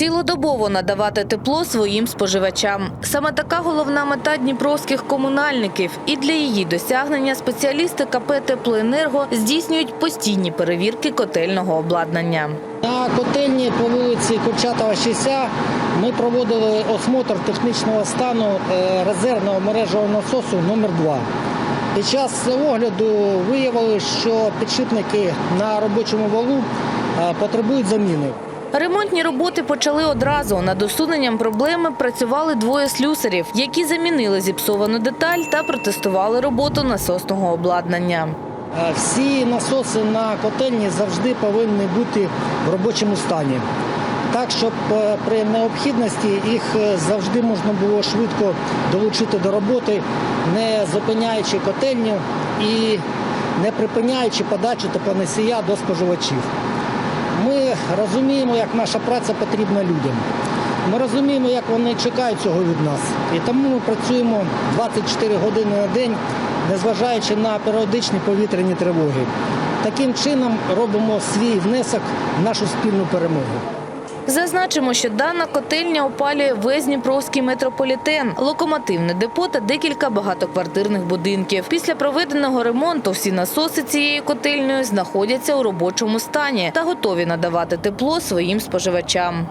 цілодобово надавати тепло своїм споживачам. Саме така головна мета дніпровських комунальників. І для її досягнення спеціалісти КП «Теплоенерго» здійснюють постійні перевірки котельного обладнання. На котельні по вулиці Курчатова 60 ми проводили осмотр технічного стану е, резервного мережевого насосу номер 2 Під час огляду виявили, що підшипники на робочому валу е, потребують заміни. Ремонтні роботи почали одразу. Над усуненням проблеми працювали двоє слюсарів, які замінили зіпсовану деталь та протестували роботу насосного обладнання. Всі насоси на котельні завжди повинні бути в робочому стані. Так, щоб е, при необхідності їх е, завжди можна було швидко долучити до роботи, не зупиняючи котельню і не припиняючи подачу теплоносія до споживачів. Ми розуміємо, як наша праця потрібна людям. Ми розуміємо, як вони чекають цього від нас. І тому ми працюємо 24 години на день, незважаючи на періодичні повітряні тривоги. Таким чином робимо свій внесок в нашу спільну перемогу. Зазначимо, що дана котельня опалює весь Дніпровський метрополітен, локомотивне депо та декілька багатоквартирних будинків. Після проведеного ремонту всі насоси цією котельнею знаходяться у робочому стані та готові надавати тепло своїм споживачам.